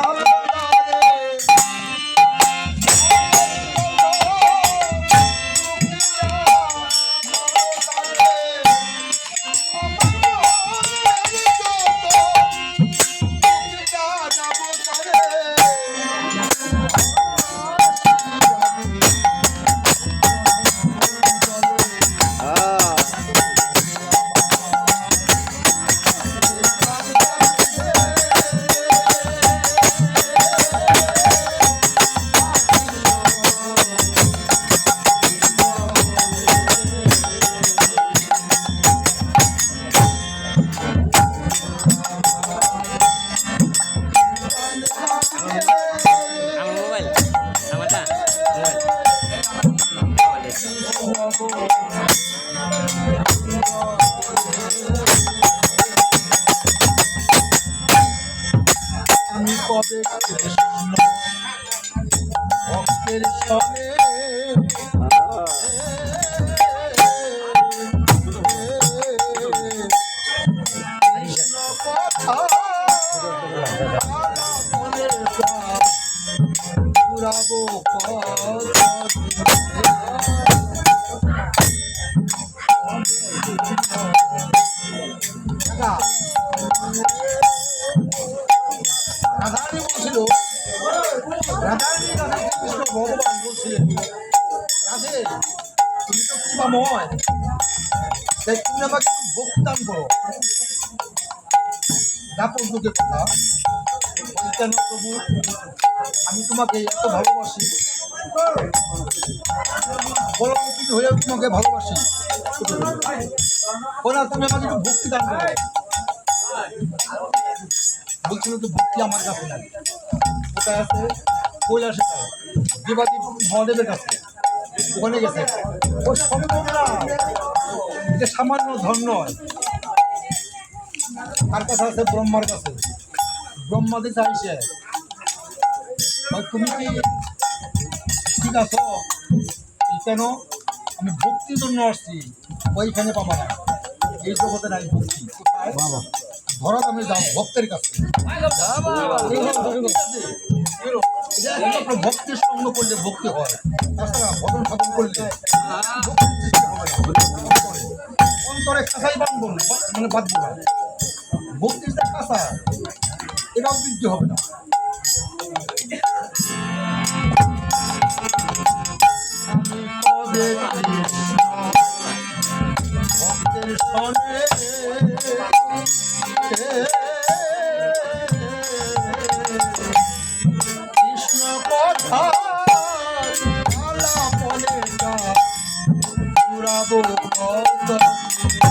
আমার ভক্তের সঙ্গে কৃষ্ণ কথা রাধারানী রাধা তুমি তো তুমি আমাকে ভোগদান করো কেন প্রভু আমি তোমাকে এত ভালোবাসি অতীত হয়েও তোমাকে ভালোবাসি ওরা তুমি আমাকে একটু ভক্তি দান করো বলছিল তো ভক্তি আমার কাছে নাই কোথায় আছে কৈলাসে মহাদেবের কাছে। ওখানে গেছে। ও সম্ভব না এটা সামান্য ধন নয়। তার কাছে আছে ব্রহ্মার কাছে। ব্রহ্মাদি চাইছে। তুমি কি ঠিক আছো? কেন? আমি ভক্তির জন্য আসছি। ওইখানে পাবা না। এই জগতে নাই ভক্তি। ধরো আমি যাও ভক্তের কাছে। একমাত্র ভক্তির সঙ্গ করলে ভক্তি হয় তাছাড়া ভজন সাধন করলে। অন্তরে কাঁচাই বাঁধব মানে বাঁধব না ভক্তির যে কাঁচা এটাও বৃদ্ধি হবে না ভক্তের সনে পুরাবো